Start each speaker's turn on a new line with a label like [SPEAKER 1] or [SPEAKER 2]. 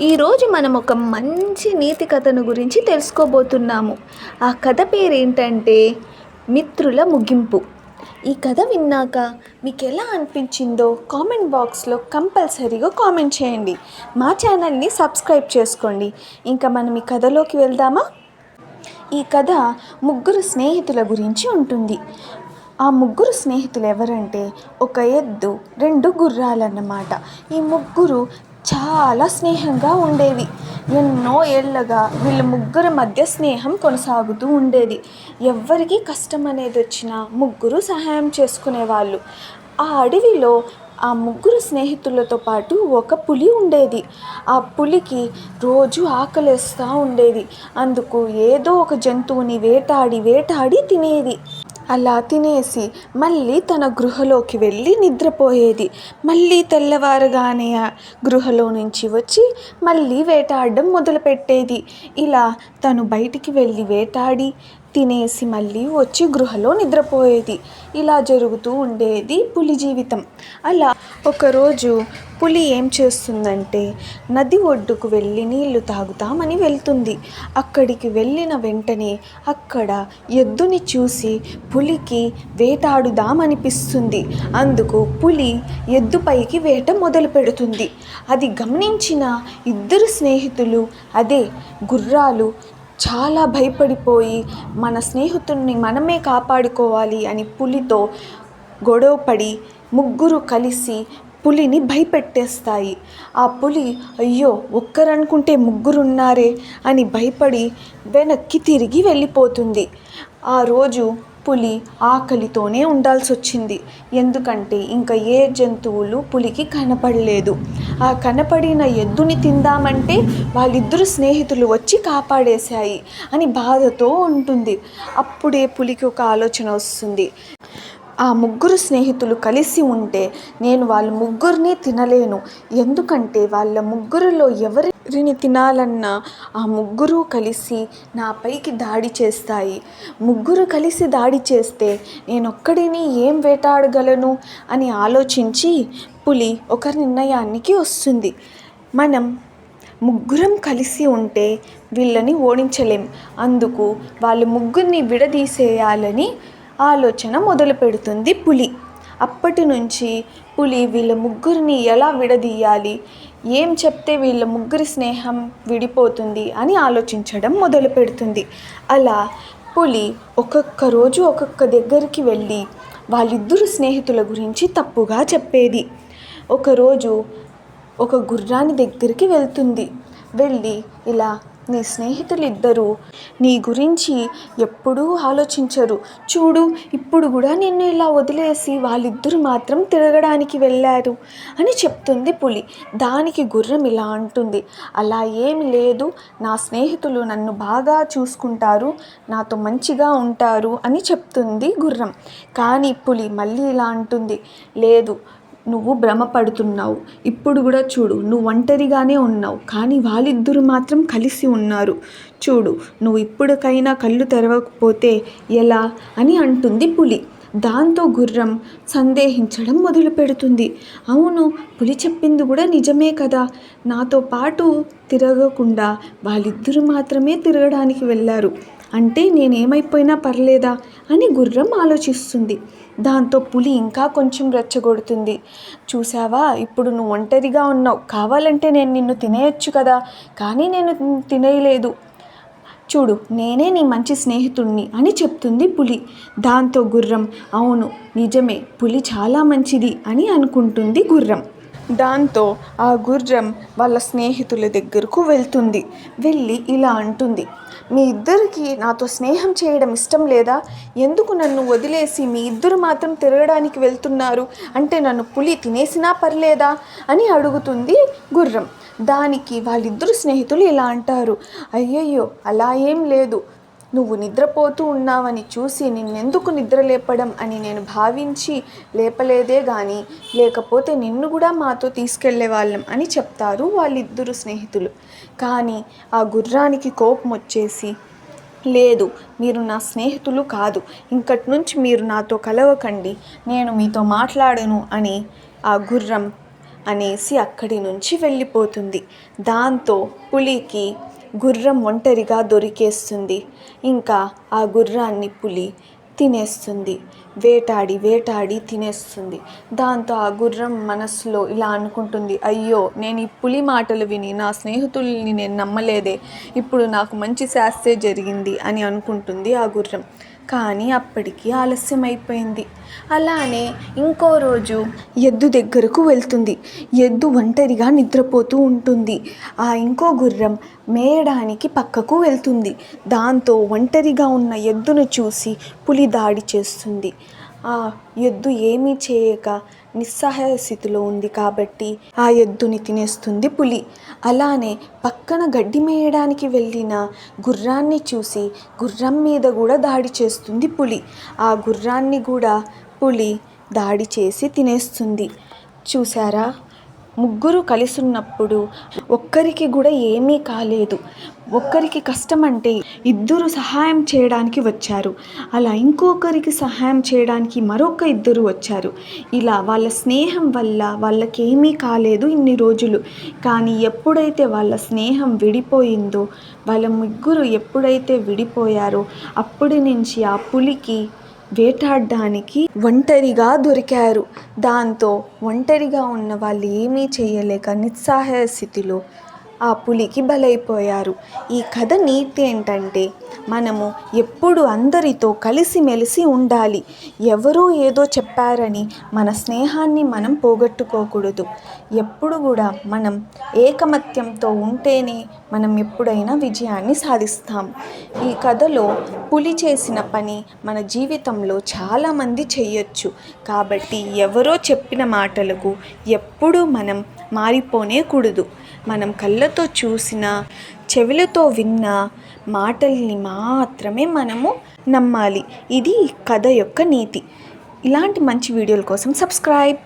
[SPEAKER 1] ఈరోజు మనం ఒక మంచి నీతి కథను గురించి తెలుసుకోబోతున్నాము. ఆ కథ పేరేంటంటే మిత్రుల ముగింపు. ఈ కథ విన్నాక మీకు ఎలా అనిపించిందో కామెంట్ బాక్స్లో కంపల్సరీగా కామెంట్ చేయండి. మా ఛానల్ని సబ్స్క్రైబ్ చేసుకోండి. ఇంకా మనం ఈ కథలోకి వెళ్దామా? ఈ కథ ముగ్గురు స్నేహితుల గురించి ఉంటుంది. ఆ ముగ్గురు స్నేహితులు ఎవరంటే ఒక ఎద్దు రెండు గుర్రాలన్నమాట. ఈ ముగ్గురు చాలా స్నేహంగా ఉండేవి. ఎన్నో ఏళ్ళగా వీళ్ళ ముగ్గురి మధ్య స్నేహం కొనసాగుతూ ఉండేది. ఎవ్వరికి కష్టం అనేది వచ్చినా ముగ్గురు సహాయం చేసుకునేవాళ్ళు. ఆ అడవిలో ఆ ముగ్గురు స్నేహితులతో పాటు ఒక పులి ఉండేది. ఆ పులికి రోజు ఆకలేస్తూ ఉండేది. అందుకు ఏదో ఒక జంతువుని వేటాడి వేటాడి తినేది. అలా తినేసి మళ్ళీ తన గృహలోకి వెళ్ళి నిద్రపోయేది. మళ్ళీ తెల్లవారుగానే గృహలో నుంచి వచ్చి మళ్ళీ వేటాడడం మొదలుపెట్టేది. ఇలా తను బయటికి వెళ్ళి వేటాడి తినేసి మళ్ళీ వచ్చి గృహలో నిద్రపోయేది. ఇలా జరుగుతూ ఉండేది పులి జీవితం. అలా ఒకరోజు పులి ఏం చేస్తుందంటే నది ఒడ్డుకు వెళ్ళి నీళ్ళు తాగుతామని వెళ్తుంది. అక్కడికి వెళ్ళిన వెంటనే అక్కడ ఎద్దుని చూసి పులికి వేటాడుదామనిపిస్తుంది. అందుకు పులి ఎద్దుపైకి వేట మొదలు పెడుతుంది. అది గమనించిన ఇద్దరు స్నేహితులు అదే గుర్రాలు చాలా భయపడిపోయి మన స్నేహితుడిని మనమే కాపాడుకోవాలి అని పులితో గొడవపడి ముగ్గురు కలిసి పులిని భయపెట్టేస్తాయి. ఆ పులి అయ్యో ఒక్కరనుకుంటే ముగ్గురున్నారే అని భయపడి వెనక్కి తిరిగి వెళ్ళిపోతుంది. ఆ రోజు పులి ఆకలితోనే ఉండాల్సి వచ్చింది ఎందుకంటే ఇంకా ఏ జంతువులు పులికి కనపడలేదు. ఆ కనపడిన ఎద్దుని తిందామంటే వాళ్ళిద్దరు స్నేహితులు వచ్చి కాపాడేశాయి అని బాధతో ఉంటుంది. అప్పుడే పులికి ఒక ఆలోచన వస్తుంది. ఆ ముగ్గురు స్నేహితులు కలిసి ఉంటే నేను వాళ్ళ ముగ్గురిని తినలేను. ఎందుకంటే వాళ్ళ ముగ్గురిలో ఎవరిని తినాలన్నా ఆ ముగ్గురు కలిసి నాపైకి దాడి చేస్తాయి. ముగ్గురు కలిసి దాడి చేస్తే నేనొక్కడిని ఏం వేటాడగలను అని ఆలోచించి పులి ఒక నిర్ణయానికి వస్తుంది. మనం ముగ్గురం కలిసి ఉంటే వీళ్ళని ఓడించలేం. అందుకు వాళ్ళ ముగ్గురిని విడదీసేయాలని ఆలోచన మొదలు పెడుతుంది పులి. అప్పటి నుంచి పులి వీళ్ళ ముగ్గురిని ఎలా విడదీయాలి? ఏం చెప్తే వీళ్ళ ముగ్గురి స్నేహం విడిపోతుంది అని ఆలోచించడం మొదలు పెడుతుంది. అలా పులి ఒక్కొక్క రోజు ఒక్కొక్క దగ్గరికి వెళ్ళి వాళ్ళిద్దరు స్నేహితుల గురించి తప్పుగా చెప్పేది. ఒకరోజు ఒక గుర్రాని దగ్గరికి వెళ్తుంది. వెళ్ళి ఇలా నీ స్నేహితులు ఇద్దరూ నీ గురించి ఎప్పుడూ ఆలోచించరు. చూడు ఇప్పుడు కూడా నిన్ను ఇలా వదిలేసి వాళ్ళిద్దరూ మాత్రం తిరగడానికి వెళ్ళారు అని చెప్తుంది పులి. దానికి గుర్రం ఇలా అంటుంది. అలా ఏమి లేదు. నా స్నేహితులు నన్ను బాగా చూసుకుంటారు. నాతో మంచిగా ఉంటారు అని చెప్తుంది గుర్రం. కానీ పులి మళ్ళీ ఇలా అంటుంది. లేదు నువ్వు భ్రమపడుతున్నావు. ఇప్పుడు కూడా చూడు నువ్వు ఒంటరిగానే ఉన్నావు కానీ వాళ్ళిద్దరు మాత్రం కలిసి ఉన్నారు. చూడు నువ్వు ఇప్పటికైనా కళ్ళు తెరవకపోతే ఎలా? అని అంటుంది పులి. దాంతో గుర్రం సందేహించడం మొదలు పెడుతుంది అవును పులి చెప్పింది కూడా నిజమే కదా. నాతో పాటు తిరగకుండా వాళ్ళిద్దరూ మాత్రమే తిరగడానికి వెళ్ళారు. అంటే నేనేమైపోయినా పర్లేదా అని గుర్రం ఆలోచిస్తుంది. దాంతో పులి ఇంకా కొంచెం రెచ్చగొడుతుంది. చూసావా ఇప్పుడు నువ్వు ఒంటరిగా ఉన్నావు. కావాలంటే నేను నిన్ను తినేయచ్చు కదా. కానీ నేను తినేయలేదు. చూడు నేనే నీ మంచి స్నేహితుణ్ణి అని చెప్తుంది పులి. దాంతో గుర్రం అవును నిజమే పులి చాలా మంచిది అని అనుకుంటుంది గుర్రం. దాంతో ఆ గుర్రం వాళ్ళ స్నేహితుల దగ్గరకు వెళ్తుంది. వెళ్ళి ఇలా అంటుంది మీ ఇద్దరికి నాతో స్నేహం చేయడం ఇష్టం లేదా? ఎందుకు నన్ను వదిలేసి మీ ఇద్దరు మాత్రం తిరగడానికి వెళ్తున్నారు? అంటే నన్ను పులి తినేసినా పర్లేదా? అని అడుగుతుంది గుర్రం. దానికి వాళ్ళిద్దరు స్నేహితులు ఇలా అంటారు. అయ్యయ్యో అలా ఏం లేదు. నువ్వు నిద్రపోతూ ఉన్నావని చూసి నిన్నెందుకు నిద్ర లేపడం అని నేను భావించి లేపలేదే కానీ లేకపోతే నిన్ను కూడా మాతో తీసుకెళ్ళే వాళ్ళం అని చెప్తారు వాళ్ళిద్దరు స్నేహితులు. కానీ ఆ గుర్రానికి కోపం వచ్చేసి లేదు మీరు నా స్నేహితులు కాదు. ఇంకటి నుంచి మీరు నాతో కలవకండి. నేను మీతో మాట్లాడను అని ఆ గుర్రం అనేసి అక్కడి నుంచి వెళ్ళిపోతుంది. దాంతో పులికి గుర్రం ఒంటరిగా దొరికేస్తుంది. ఇంకా ఆ గుర్రాన్ని పులి తినేస్తుంది. వేటాడి వేటాడి తినేస్తుంది. దాంతో ఆ గుర్రం మనసులో ఇలా అనుకుంటుంది. అయ్యో నేను ఈ పులి మాటలు విని నా స్నేహితుల్ని నేను నమ్మలేదే. ఇప్పుడు నాకు మంచి శాస్తే జరిగింది అని అనుకుంటుంది ఆ గుర్రం. కానీ అప్పటికి ఆలస్యం అయిపోయింది అలానే ఇంకో రోజు ఎద్దు దగ్గరకు వెళ్తుంది. ఎద్దు ఒంటరిగా నిద్రపోతూ ఉంటుంది. ఆ ఇంకో గుర్రం మేయడానికి పక్కకు వెళ్తుంది. దాంతో ఒంటరిగా ఉన్న ఎద్దును చూసి పులి దాడి చేస్తుంది. ఆ ఎద్దు ఏమీ చేయక నిస్సహాయ స్థితిలో ఉంది కాబట్టి ఆ ఎద్దుని తినేస్తుంది పులి. అలానే పక్కన గడ్డి మేయడానికి వెళ్ళిన గుర్రాన్ని చూసి గుర్రం మీద కూడా దాడి చేస్తుంది పులి. ఆ గుర్రాన్ని కూడా పులి దాడి చేసి తినేస్తుంది. చూసారా ముగ్గురు కలిసున్నప్పుడు ఒక్కరికి కూడా ఏమీ కాలేదు. ఒక్కరికి కష్టం అంటే ఇద్దరు సహాయం చేయడానికి వచ్చారు. అలా ఇంకొకరికి సహాయం చేయడానికి మరొక ఇద్దరు వచ్చారు. ఇలా వాళ్ళ స్నేహం వల్ల వాళ్ళకి ఏమీ కాలేదు ఇన్ని రోజులు. కానీ ఎప్పుడైతే వాళ్ళ స్నేహం విడిపోయిందో వాళ్ళ ముగ్గురు ఎప్పుడైతే విడిపోయారో అప్పటి నుంచి ఆ పులికి వేటాడడానికి ఒంటరిగా దొరికారు. దాంతో ఒంటరిగా ఉన్న వాళ్ళు ఏమీ చేయలేక నిస్సహాయ స్థితిలో ఆ పులికి బలైపోయారు. ఈ కథ నీతి ఏంటంటే మనము ఎప్పుడు అందరితో కలిసిమెలిసి ఉండాలి. ఎవరో ఏదో చెప్పారని మన స్నేహాన్ని మనం పోగొట్టుకోకూడదు. ఎప్పుడు కూడా మనం ఏకమత్యంతో ఉంటేనే మనం ఎప్పుడైనా విజయాన్ని సాధిస్తాం. ఈ కథలో పులి చేసిన పని మన జీవితంలో చాలామంది చెయ్యొచ్చు కాబట్టి ఎవరో చెప్పిన మాటలకు ఎప్పుడూ మనం మారిపోనే కూడదు. మనం కళ్ళతో చూసిన చెవులతో విన్న మాటల్ని మాత్రమే మనము నమ్మాలి. ఇది కథ యొక్క నీతి. ఇలాంటి మంచి వీడియోల కోసం సబ్స్క్రైబ్.